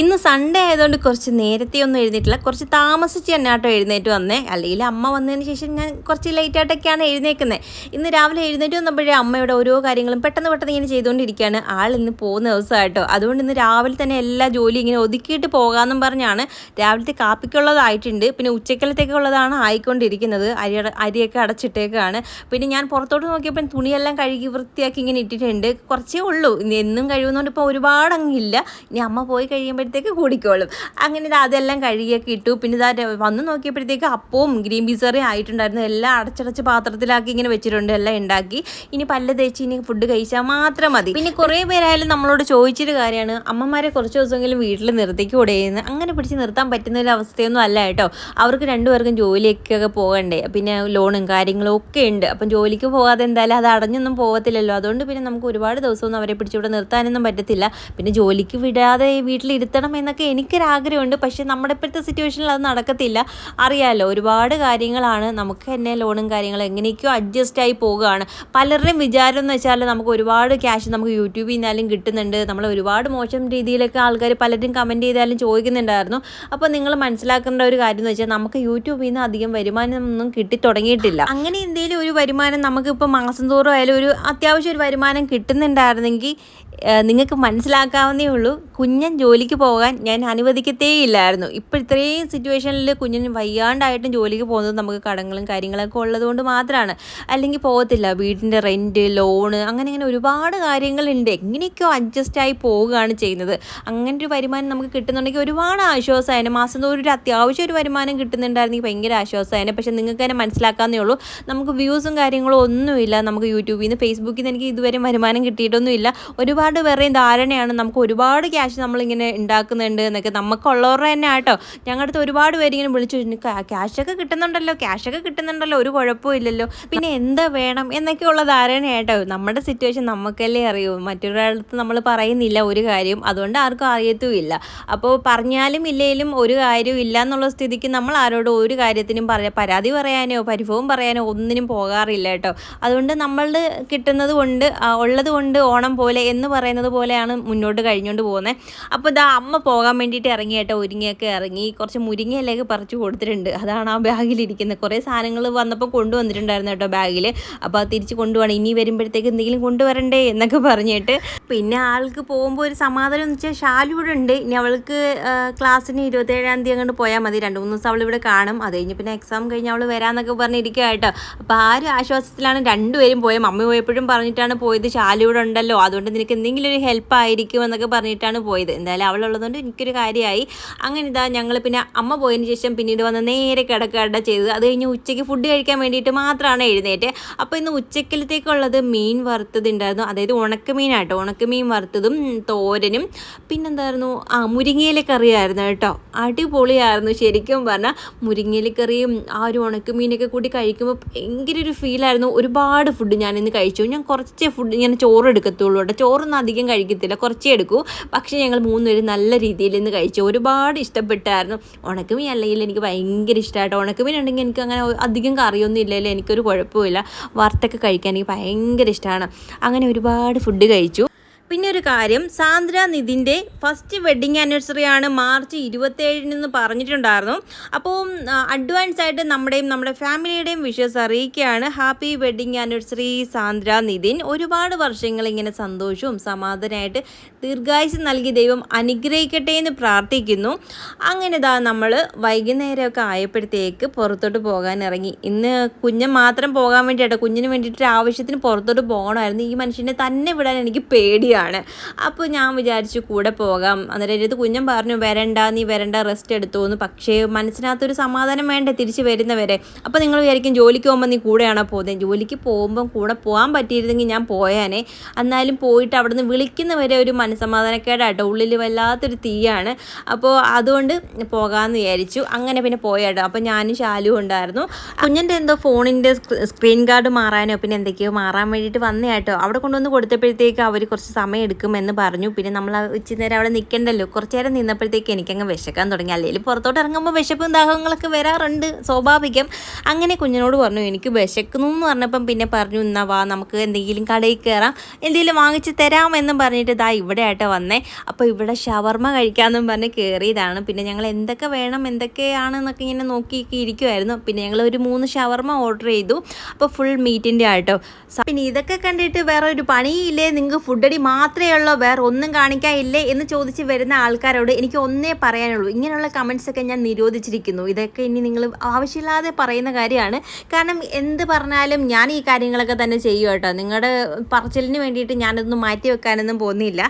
ഇന്ന് സൺഡേ ആയതുകൊണ്ട് കുറച്ച് നേരത്തെ ഒന്നും എഴുന്നേറ്റില്ല. കുറച്ച് താമസിച്ച് തന്നെ ആട്ടോ എഴുന്നേറ്റ് വന്നേ. അല്ലെങ്കിൽ അമ്മ വന്നതിന് ശേഷം ഞാൻ കുറച്ച് ലേറ്റ് ആയിട്ടൊക്കെയാണ് എഴുന്നേക്കുന്നത് ഇന്ന് രാവിലെ എഴുന്നേറ്റ് വന്നപ്പോഴേ അമ്മയുടെ ഓരോ കാര്യങ്ങളും പെട്ടെന്ന് പെട്ടെന്ന് ഇങ്ങനെ ചെയ്തുകൊണ്ടിരിക്കുകയാണ്. ആൾ ഇന്ന് പോകുന്ന ദിവസമായിട്ടോ. അതുകൊണ്ട് ഇന്ന് രാവിലെ തന്നെ എല്ലാ ജോലി ഇങ്ങനെ ഒതുക്കിയിട്ട് പോകാമെന്നും പറഞ്ഞാണ് രാവിലത്തെ കാപ്പിക്കുള്ളതായിട്ടുണ്ട്. പിന്നെ ഉച്ചക്കലത്തേക്കുള്ളതാണ് ആയിക്കൊണ്ടിരിക്കുന്നത്. അരി അരിയൊക്കെ അടച്ചിട്ടേക്കാണ്. പിന്നെ ഞാൻ പുറത്തോട്ട് നോക്കിയപ്പോൾ തുണിയെല്ലാം കഴുകി വൃത്തിയാക്കി ഇങ്ങനെ ഇട്ടിട്ടുണ്ട്. കുറച്ചേ ഉള്ളൂ. ഇന്ന് എന്നും കഴിയുന്നതുകൊണ്ട് ഇപ്പോൾ ഒരുപാട് അങ്ങില്ല ഇനി അമ്മ പോയി കഴിയുമ്പോഴത്തേക്ക് കൂടിക്കോളും. അങ്ങനെ അതെല്ലാം കഴുകിയൊക്കെ ഇട്ടു. പിന്നെ ഇതാ വന്ന് നോക്കിയപ്പോഴത്തേക്ക് അപ്പവും ഗ്രീൻ പീസ് കറിയും ആയിട്ടുണ്ടായിരുന്നു. എല്ലാം അടച്ചടച്ച് പാത്രത്തിലാക്കി ഇങ്ങനെ വെച്ചിട്ടുണ്ട്. എല്ലാം ഉണ്ടാക്കി. ഇനി പല്ല് തേച്ച് ഇനി ഫുഡ് കഴിച്ചാൽ മാത്രം മതി. പിന്നെ കുറേ പേരായാലും നമ്മളോട് ചോദിച്ചൊരു കാര്യമാണ്. അമ്മമാരെ കുറച്ച് ദിവസമെങ്കിലും വീട്ടിൽ നിർത്തിക്കൂടെ കൂടെയെന്ന് അങ്ങനെ പിടിച്ച് നിർത്താൻ പറ്റുന്ന ഒരു അവസ്ഥയൊന്നും അല്ല കേട്ടോ. അവർക്ക് രണ്ടുപേർക്കും ജോലിയൊക്കെ പോകണ്ടേ. പിന്നെ ലോണും കാര്യങ്ങളും ഒക്കെ ഉണ്ട്. അപ്പം ജോലിക്ക് പോകാതെ എന്തായാലും അത് അടഞ്ഞൊന്നും പോകത്തില്ലല്ലോ. അതുകൊണ്ട് പിന്നെ നമുക്ക് ഒരുപാട് ദിവസമൊന്നും അവരെ പിടിച്ചിവിടെ നിർത്താനൊന്നും പറ്റത്തില്ല. പിന്നെ ജോലിക്ക് വിടാതെ വീട്ടിലിരുത്തണം എന്നൊക്കെ എനിക്കൊരാഗ്രഹമുണ്ട്. പക്ഷേ നമ്മുടെ ഇപ്പോഴത്തെ സിറ്റുവേഷനിൽ അത് നടക്കത്തില്ല. അറിയാമല്ലോ ഒരുപാട് കാര്യങ്ങളാണ് നമുക്ക് തന്നെ ലോണും കാര്യങ്ങളും എങ്ങനെയൊക്കെയോ അഡ്ജസ്റ്റ് ആയി പോവുകയാണ്. പലരുടെയും വിചാരം എന്ന് വെച്ചാൽ നമുക്ക് ഒരുപാട് ക്യാഷ് നമുക്ക് യൂട്യൂബിൽ നിന്നാലും കിട്ടുന്നുണ്ട്. നമ്മൾ ഒരുപാട് മോശം രീതിയിലൊക്കെ ആൾക്കാർ പലരും കമന്റ് ചെയ്താലും ചോദിക്കുന്നുണ്ടായിരുന്നു. അപ്പോൾ നിങ്ങൾ മനസ്സിലാക്കേണ്ട ഒരു കാര്യം എന്ന് വെച്ചാൽ നമുക്ക് യൂട്യൂബിൽ നിന്ന് അധികം വരുമാനം ഒന്നും കിട്ടി തുടങ്ങിയിട്ടില്ല അങ്ങനെ എന്തെങ്കിലും ഒരു വരുമാനം നമുക്ക് ഇപ്പോൾ മാസം തോറും ആയാലും ഒരു അത്യാവശ്യം ഒരു വരുമാനം കിട്ടുന്നുണ്ടായിരുന്നെങ്കിൽ നിങ്ങൾക്ക് മനസ്സിലാക്കാവുന്നേ ഉള്ളൂ. കുഞ്ഞൻ ജോലിക്ക് പോകാൻ ഞാൻ അനുവദിക്കത്തേ ഇല്ലായിരുന്നു ഇപ്പോൾ ഇത്രയും സിറ്റുവേഷനിൽ കുഞ്ഞൻ വയ്യാണ്ടായിട്ടും ജോലിക്ക് പോകുന്നത് നമുക്ക് കടങ്ങളും കാര്യങ്ങളൊക്കെ ഉള്ളതുകൊണ്ട് മാത്രമാണ് അല്ലെങ്കിൽ പോകത്തില്ല. വീടിന്റെ റെന്റ് ലോണ് അങ്ങനെ അങ്ങനെ ഒരുപാട് കാര്യങ്ങളുണ്ട്. എങ്ങനെയൊക്കെയോ അഡ്ജസ്റ്റായി പോവുകയാണ് ചെയ്യുന്നത്. അങ്ങനെ ഒരു വരുമാനം നമുക്ക് കിട്ടുന്നുണ്ടെങ്കിൽ ഒരുപാട് ആശ്വാസമായിരുന്നു മാസം തോറും ഒരു അത്യാവശ്യം ഒരു വരുമാനം കിട്ടുന്നുണ്ടായിരുന്നെങ്കിൽ ഭയങ്കര ആശ്വാസമായിരുന്നു പക്ഷേ നിങ്ങൾക്ക് തന്നെ മനസ്സിലാക്കാവുന്നേ ഉള്ളൂ. നമുക്ക് വ്യൂസും കാര്യങ്ങളും ഒന്നുമില്ല. നമുക്ക് യൂട്യൂബിൽ നിന്ന് ഫേസ്ബുക്കിൽ നിന്ന് എനിക്ക് ഇതുവരെ വരുമാനം കിട്ടിയിട്ടൊന്നുമില്ല. ഒരുപാട് പേരുടെയും ധാരണയാണ്. നമുക്ക് ഒരുപാട് ക്യാഷ് നമ്മളിങ്ങനെ ഉണ്ടാക്കുന്നുണ്ട് എന്നൊക്കെ നമുക്കുള്ളവരുടെ തന്നെ ആട്ടോ. ഞങ്ങളുടെ അടുത്ത് ഒരുപാട് പേര് ഇങ്ങനെ വിളിച്ചു ക്യാഷൊക്കെ കിട്ടുന്നുണ്ടല്ലോ ക്യാഷൊക്കെ കിട്ടുന്നുണ്ടല്ലോ ഒരു കുഴപ്പമില്ലല്ലോ പിന്നെ എന്താ വേണം എന്നൊക്കെയുള്ള ധാരണയാട്ടോ. നമ്മുടെ സിറ്റുവേഷൻ നമുക്കല്ലേ അറിയൂ. മറ്റൊരാളടുത്ത് നമ്മൾ പറയുന്നില്ല ഒരു കാര്യം. അതുകൊണ്ട് ആർക്കും അറിയത്തുമില്ല. അപ്പോൾ പറഞ്ഞാലും ഇല്ലെങ്കിലും ഒരു കാര്യവും ഇല്ല എന്നുള്ള സ്ഥിതിക്ക് നമ്മൾ ആരോടും ഒരു കാര്യത്തിനും പറ പരാതി പറയാനോ പരിഭവം പറയാനോ ഒന്നിനും പോകാറില്ല കേട്ടോ. അതുകൊണ്ട് നമ്മൾ കിട്ടുന്നത് കൊണ്ട് ഉള്ളത് കൊണ്ട് ഓണം പോലെ എന്ന് പറയുന്നത് പോലെയാണ് മുന്നോട്ട് കഴിഞ്ഞുകൊണ്ട് പോകുന്നത്. അപ്പോൾ ഇതാ അമ്മ പോകാൻ വേണ്ടിയിട്ട് ഇറങ്ങി കേട്ടോ ഒരുങ്ങിയൊക്കെ ഇറങ്ങി. കുറച്ച് മുരിങ്ങയിലേക്ക് പറിച്ചു കൊടുത്തിട്ടുണ്ട്. അതാണ് ആ ബാഗിലിരിക്കുന്നത് കുറേ സാധനങ്ങൾ വന്നപ്പോൾ കൊണ്ടുവന്നിട്ടുണ്ടായിരുന്നു കേട്ടോ ബാഗിൽ അപ്പോൾ അത് തിരിച്ച് കൊണ്ടുപോകണം. ഇനി വരുമ്പോഴത്തേക്ക് എന്തെങ്കിലും കൊണ്ടുവരണ്ടേ എന്നൊക്കെ പറഞ്ഞിട്ട്. പിന്നെ ആൾക്ക് പോകുമ്പോൾ ഒരു സമാധാനം എന്ന് വെച്ചാൽ ഷാലു ഇവിടെ ഉണ്ട്. ഇനി അവൾക്ക് ക്ലാസ്സിന് ഇരുപത്തേഴാം തീയതി അങ്ങോട്ട് പോയാൽ മതി. രണ്ട് മൂന്ന് ദിവസം അവൾ ഇവിടെ കാണും. അത് കഴിഞ്ഞ് പിന്നെ എക്സാം കഴിഞ്ഞ് അവൾ വരാമെന്നൊക്കെ പറഞ്ഞിരിക്കുക കേട്ടോ. അപ്പോൾ ആ ഒരു ആശ്വാസത്തിലാണ് രണ്ടുപേരും പോയത്. മമ്മി പോയപ്പോഴും പറഞ്ഞിട്ടാണ് പോയത്. ഷാലു ഇവിടെ ഉണ്ടല്ലോ. അതുകൊണ്ട് നിനക്ക് എന്തെങ്കിലും ഒരു ഹെൽപ്പ് ആയിരിക്കും എന്നൊക്കെ പറഞ്ഞിട്ടാണ് പോയത്. എന്തായാലും അവളുള്ളതുകൊണ്ട് എനിക്കൊരു കാര്യമായി. അങ്ങനെ ഇതാ ഞങ്ങൾ പിന്നെ അമ്മ പോയതിന് ശേഷം പിന്നീട് വന്ന് നേരെ കിടക്കട ചെയ്തത്. അത് കഴിഞ്ഞ് ഉച്ചയ്ക്ക് ഫുഡ് കഴിക്കാൻ വേണ്ടിയിട്ട് മാത്രമാണ് എഴുന്നേറ്റ്. അപ്പോൾ ഇന്ന് ഉച്ചക്കലത്തേക്കുള്ളത് മീൻ വറുത്തത് ഉണ്ടായിരുന്നു അതായത് ഉണക്കമീനാട്ടോ. ഉണക്കമീൻ വറുത്തതും തോരനും പിന്നെന്തായിരുന്നു? ആ മുരിങ്ങയില കറിയായിരുന്നു കേട്ടോ. അടിപൊളിയായിരുന്നു ശരിക്കും പറഞ്ഞാൽ മുരിങ്ങയില കറിയും ആ ഒരു ഉണക്കമീനൊക്കെ കൂടി കഴിക്കുമ്പോൾ ഭയങ്കര ഒരു ഫീലായിരുന്നു ഒരുപാട് ഫുഡ് ഞാൻ ഇന്ന് കഴിച്ചു. ഞാൻ കുറച്ചേ ഫുഡ് ഇങ്ങനെ ചോറ് എടുക്കത്തുള്ളൂ കേട്ടോ. ചോറൊന്നും അധികം കഴിക്കത്തില്ല. കുറച്ചേ എടുക്കൂ. പക്ഷേ ഞങ്ങൾ മൂന്നുപേരും നല്ല രീതിയിൽ ഇന്ന് കഴിച്ചു. ഒരുപാട് ഇഷ്ടപ്പെട്ടായിരുന്നു. ഉണക്കമീൻ അല്ലെങ്കിൽ എനിക്ക് ഭയങ്കര ഇഷ്ടമായിട്ട് ഉണക്കമീൻ ഉണ്ടെങ്കിൽ എനിക്ക് അങ്ങനെ അധികം കറിയൊന്നും ഇല്ലല്ലോ എനിക്കൊരു കുഴപ്പമില്ല വറുത്തൊക്കെ കഴിക്കാൻ എനിക്ക് ഭയങ്കര ഇഷ്ടമാണ്. അങ്ങനെ ഒരുപാട് ഫുഡ് കഴിച്ചു. പിന്നെ ഒരു കാര്യം സാന്ദ്ര നിതിന്റെ ഫസ്റ്റ് വെഡിങ് ആനിവേഴ്സറി ആണ് മാർച്ച് ഇരുപത്തേഴിനെന്ന് പറഞ്ഞിട്ടുണ്ടായിരുന്നു. അപ്പോൾ അഡ്വാൻസ് ആയിട്ട് നമ്മുടെയും നമ്മുടെ ഫാമിലിയുടെയും വിഷസ് അറിയിക്കുകയാണ് happy wedding anniversary Sandra Nithin ഒരുപാട് വർഷങ്ങൾ ഇങ്ങനെ സന്തോഷവും സമാധാനമായിട്ട് ദീർഘായുസ് നൽകി ദൈവം അനുഗ്രഹിക്കട്ടെ എന്ന് പ്രാർത്ഥിക്കുന്നു. അങ്ങനെ ഇതാ നമ്മൾ വൈകുന്നേരമൊക്കെ ആയപ്പോഴത്തേക്ക് പുറത്തോട്ട് പോകാൻ ഇറങ്ങി. ഇന്ന് കുഞ്ഞ് മാത്രം പോകാൻ വേണ്ടിയിട്ടോ കുഞ്ഞിന് വേണ്ടിയിട്ട് ആവശ്യത്തിന് പുറത്തോട്ട് പോകണമായിരുന്നു. ഈ മനുഷ്യനെ തന്നെ വിടാൻ എനിക്ക് പേടിയാണ് അപ്പോൾ ഞാൻ വിചാരിച്ചു കൂടെ പോകാം. അന്നേരം അടുത്ത് കുഞ്ഞൻ പറഞ്ഞു വരണ്ട നീ വരണ്ട റെസ്റ്റ് എടുത്തു എന്ന്. പക്ഷേ മനസ്സിനകത്തൊരു സമാധാനം വേണ്ടേ തിരിച്ച് വരുന്നവരെ? അപ്പോൾ നിങ്ങൾ വിചാരിക്കും ജോലിക്ക് പോകുമ്പോൾ നീ കൂടെയാണോ പോകുന്നത് ജോലിക്ക് പോകുമ്പം കൂടെ പോകാൻ പറ്റിയിരുന്നെങ്കിൽ ഞാൻ പോയാനെ. എന്നാലും പോയിട്ട് അവിടുന്ന് വിളിക്കുന്നവരെ ഒരു മനസ്സമാധാനക്കേടാട്ടോ. ഉള്ളിൽ വല്ലാത്തൊരു തീയാണ്. അപ്പോൾ അതുകൊണ്ട് പോകാമെന്ന് വിചാരിച്ചു. അങ്ങനെ പിന്നെ പോയാട്ടോ. അപ്പോൾ ഞാനും ശാലും ഉണ്ടായിരുന്നു. കുഞ്ഞിന്റെ എന്തോ ഫോണിന്റെ സ്ക്രീൻ ഗാർഡ് മാറാനോ പിന്നെ എന്തൊക്കെയോ മാറാൻ വേണ്ടിയിട്ട് വന്നേട്ടോ അവിടെ കൊണ്ടുവന്ന് കൊടുത്തപ്പോഴത്തേക്ക് അവർ കുറച്ച് സമയം സമയം എടുക്കുമെന്ന് പറഞ്ഞു. പിന്നെ നമ്മൾ ഉച്ച നേരം അവിടെ നിൽക്കണ്ടല്ലോ കുറച്ച് നേരം നിന്നപ്പോഴത്തേക്ക് എനിക്കങ്ങ് വിശക്കാൻ തുടങ്ങി. അല്ലെങ്കിൽ പുറത്തോട്ട് ഇറങ്ങുമ്പോൾ വിശപ്പും ദാഹങ്ങളൊക്കെ വരാറുണ്ട്. സ്വാഭാവികം. അങ്ങനെ കുഞ്ഞിനോട് പറഞ്ഞു എനിക്ക് വിശക്കുന്നു എന്ന് പറഞ്ഞപ്പം പിന്നെ പറഞ്ഞു എന്നാ വാ നമുക്ക് എന്തെങ്കിലും കടയിൽ കയറാം. എന്തെങ്കിലും വാങ്ങിച്ച് തരാമെന്നും പറഞ്ഞിട്ട് ഇതാ ഇവിടെ ആയിട്ട് വന്നേ. അപ്പോൾ ഇവിടെ ഷവർമ കഴിക്കാമെന്നും പറഞ്ഞ് കയറിയതാണ് പിന്നെ ഞങ്ങൾ എന്തൊക്കെ വേണം എന്തൊക്കെയാണെന്നൊക്കെ ഇങ്ങനെ നോക്കിയൊക്കെ ഇരിക്കുമായിരുന്നു പിന്നെ ഞങ്ങൾ ഒരു മൂന്ന് ഷവർമ ഓർഡർ ചെയ്തു. അപ്പോൾ ഫുൾ മീറ്റിന്റെ ആട്ടോ. പിന്നെ ഇതൊക്കെ കണ്ടിട്ട് വേറെ ഒരു പണിയില്ലേ? നിങ്ങൾക്ക് ഫുഡടി മാത്രമേ ഉള്ളൂ വേറെ ഒന്നും കാണിക്കാനില്ലേ എന്ന് ചോദിച്ച് വരുന്ന ആൾക്കാരോട് എനിക്ക് ഒന്നേ പറയാനുള്ളൂ. ഇങ്ങനെയുള്ള കമൻസ് ഒക്കെ ഞാൻ നിരോധിച്ചിരിക്കുന്നു. ഇതൊക്കെ ഇനി നിങ്ങൾ ആവശ്യമില്ലാതെ പറയുന്ന കാര്യമാണ്. കാരണം എന്ത് പറഞ്ഞാലും ഞാൻ ഈ കാര്യങ്ങളൊക്കെ തന്നെ ചെയ്യും കേട്ടോ. നിങ്ങളുടെ പറച്ചിലിന് വേണ്ടിയിട്ട് ഞാനൊന്നും മാറ്റി വെക്കാനൊന്നും പോകുന്നില്ല.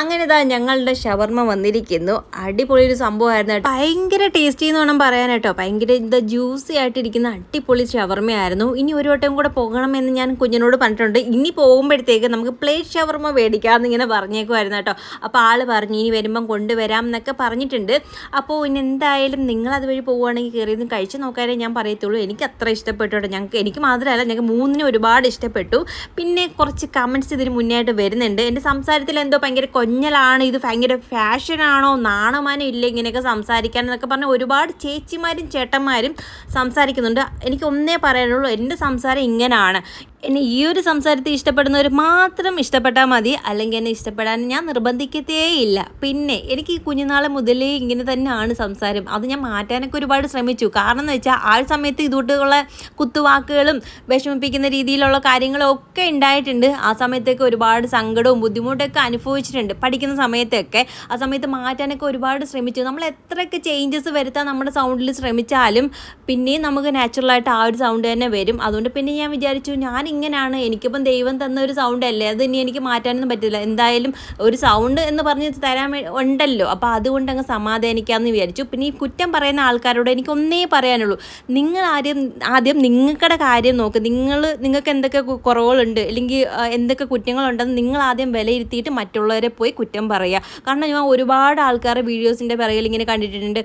അങ്ങനെ ഇതാ ഞങ്ങളുടെ ഷവർമ്മ വന്നിരിക്കുന്നു. അടിപൊളി ഒരു സംഭവമായിരുന്നു കേട്ടോ. ഭയങ്കര ടേസ്റ്റി എന്ന് വേണം പറയാൻ കേട്ടോ. ഭയങ്കര ഇത് ജ്യൂസി ആയിട്ടിരിക്കുന്ന അടിപൊളി ഷവർമ്മയായിരുന്നു ഇനി ഒരു വട്ടം കൂടെ പോകണമെന്ന് ഞാൻ കുഞ്ഞിനോട് പറഞ്ഞിട്ടുണ്ട്. ഇനി പോകുമ്പോഴത്തേക്ക് നമുക്ക് പ്ലേറ്റ് ഷവർമ്മ മേടിക്കാമെന്ന് ഇങ്ങനെ പറഞ്ഞേക്കുമായിരുന്നു കേട്ടോ. അപ്പോൾ ആൾ പറഞ്ഞു ഇനി വരുമ്പം കൊണ്ടുവരാം എന്നൊക്കെ പറഞ്ഞിട്ടുണ്ട്. അപ്പോൾ ഇനി എന്തായാലും നിങ്ങൾ അതുവഴി പോവുകയാണെങ്കിൽ കയറിയൊന്നും കഴിച്ച് നോക്കാനേ ഞാൻ പറയത്തുള്ളൂ. എനിക്ക് അത്ര ഇഷ്ടപ്പെട്ടു കേട്ടോ. ഞങ്ങൾക്ക് എനിക്ക് മാത്രമല്ല ഞങ്ങൾക്ക് മൂന്നിനും ഒരുപാട് ഇഷ്ടപ്പെട്ടു. പിന്നെ കുറച്ച് കമന്റ്സ് ഇതിന് മുന്നേ ആയിട്ട് വരുന്നുണ്ട്. എന്റെ സംസാരത്തിൽ എന്തോ ഭയങ്കര കൊഞ്ഞലാണ്. ഇത് ഭയങ്കര ഫാഷനാണോ നാണമാനോ ഇല്ല ഇങ്ങനെയൊക്കെ സംസാരിക്കാൻ എന്നൊക്കെ പറഞ്ഞ് ഒരുപാട് ചേച്ചിമാരും ചേട്ടന്മാരും സംസാരിക്കുന്നുണ്ട്. എനിക്ക് ഒന്നേ പറയാനുള്ളൂ എന്റെ സംസാരം ഇങ്ങനെയാണ് എന്നെ ഈ ഒരു സംസാരത്തിൽ ഇഷ്ടപ്പെടുന്നവർ മാത്രം ഇഷ്ടപ്പെട്ടാൽ മതി. അല്ലെങ്കിൽ എന്നെ ഇഷ്ടപ്പെടാൻ ഞാൻ നിർബന്ധിക്കത്തേയില്ല. പിന്നെ എനിക്ക് ഈ കുഞ്ഞുനാളെ മുതലേ ഇങ്ങനെ തന്നെയാണ് സംസാരം. അത് ഞാൻ മാറ്റാനൊക്കെ ഒരുപാട് ശ്രമിച്ചു. കാരണം എന്ന് വെച്ചാൽ ആ സമയത്ത് ഇതുകൊണ്ടുള്ള കുത്തുവാക്കുകളും വിഷമിപ്പിക്കുന്ന രീതിയിലുള്ള കാര്യങ്ങളും ഒക്കെ ഉണ്ടായിട്ടുണ്ട്. ആ സമയത്തൊക്കെ ഒരുപാട് സങ്കടവും ബുദ്ധിമുട്ടൊക്കെ അനുഭവിച്ചിട്ടുണ്ട്. പഠിക്കുന്ന സമയത്തൊക്കെ ആ സമയത്ത് മാറ്റാനൊക്കെ ഒരുപാട് ശ്രമിച്ചു. നമ്മൾ എത്രയൊക്കെ ചേഞ്ചസ് വരുത്താൻ നമ്മുടെ സൗണ്ടിൽ ശ്രമിച്ചാലും പിന്നെയും നമുക്ക് നാച്ചുറലായിട്ട് ആ ഒരു സൗണ്ട് തന്നെ വരും. അതുകൊണ്ട് പിന്നെ ഞാൻ വിചാരിച്ചു ഞാൻ ഇങ്ങനെയാണ്. എനിക്കിപ്പം ദൈവം തന്ന ഒരു സൗണ്ട് അല്ലേ? അത് ഇനി എനിക്ക് മാറ്റാനൊന്നും പറ്റില്ല. എന്തായാലും ഒരു സൗണ്ട് എന്ന് പറഞ്ഞ് തരാൻ ഉണ്ടല്ലോ. അപ്പോൾ അതുകൊണ്ട് അങ്ങ് സമാധാനിക്കാമെന്ന് വിചാരിച്ചു. പിന്നെ ഈ കുറ്റം പറയുന്ന ആൾക്കാരോട് എനിക്ക് ഒന്നേ പറയാനുള്ളൂ. നിങ്ങൾ ആദ്യം ആദ്യം നിങ്ങളുടെ കാര്യം നോക്ക്. നിങ്ങൾ നിങ്ങൾക്ക് എന്തൊക്കെ കുറവുകളുണ്ട് അല്ലെങ്കിൽ എന്തൊക്കെ കുറ്റങ്ങളുണ്ടെന്ന് നിങ്ങൾ ആദ്യം വിലയിരുത്തിയിട്ട് മറ്റുള്ളവരെ പോയി കുറ്റം പറയുക. കാരണം ഞാൻ ഒരുപാട് ആൾക്കാരുടെ വീഡിയോസിന്റെ പിറകിൽ ഇങ്ങനെ കണ്ടിട്ടുണ്ട്.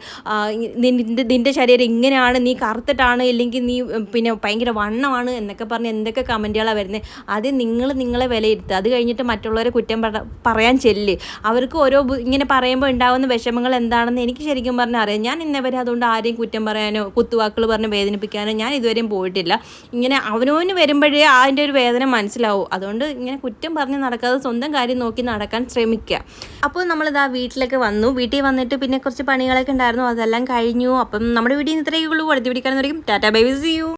നിന്റെ നിന്റെ ശരീരം ഇങ്ങനെയാണ്. നീ കറുത്തിട്ടാണ് അല്ലെങ്കിൽ നീ പിന്നെ ഭയങ്കര വണ്ണമാണ് എന്നൊക്കെ പറഞ്ഞ് എന്തൊക്കെ കമന്റുകളാണ് വരുന്നത്. ആദ്യം നിങ്ങൾ നിങ്ങളെ വിലയിരുത്തുക. അത് കഴിഞ്ഞിട്ട് മറ്റുള്ളവരെ കുറ്റം പറയാൻ ചെല്ല്. അവർക്ക് ഓരോ ഇങ്ങനെ പറയുമ്പോൾ ഉണ്ടാകുന്ന വിഷമങ്ങൾ എന്താണെന്ന് എനിക്ക് ശരിക്കും പറഞ്ഞാൽ അറിയാം. ഞാൻ ഇന്നവരെ അതുകൊണ്ട് ആരെയും കുറ്റം പറയാനോ കുത്തുവാക്കുകൾ പറഞ്ഞ് വേദനിപ്പിക്കാനോ ഞാൻ ഇതുവരെയും പോയിട്ടില്ല. ഇങ്ങനെ അവനവന് വരുമ്പോഴേ അതിന്റെ ഒരു വേദന മനസ്സിലാവും. അതുകൊണ്ട് ഇങ്ങനെ കുറ്റം പറഞ്ഞ് നടക്കാതെ സ്വന്തം കാര്യം നോക്കി നടക്കാൻ ശ്രമിക്കുക അപ്പോൾ നമ്മളിതാ വീട്ടിലേക്ക് വന്നു. വീട്ടിൽ വന്നിട്ട് പിന്നെ കുറച്ച് പണികളൊക്കെ ഉണ്ടായിരുന്നു. അതെല്ലാം കഴിഞ്ഞു. അപ്പം നമ്മുടെ വീട്ടിൽ നിന്ന് ഇത്രയേ ഉള്ളൂ. അടുത്ത പിടിക്കാൻ ടാറ്റാ ബൈ സി യു.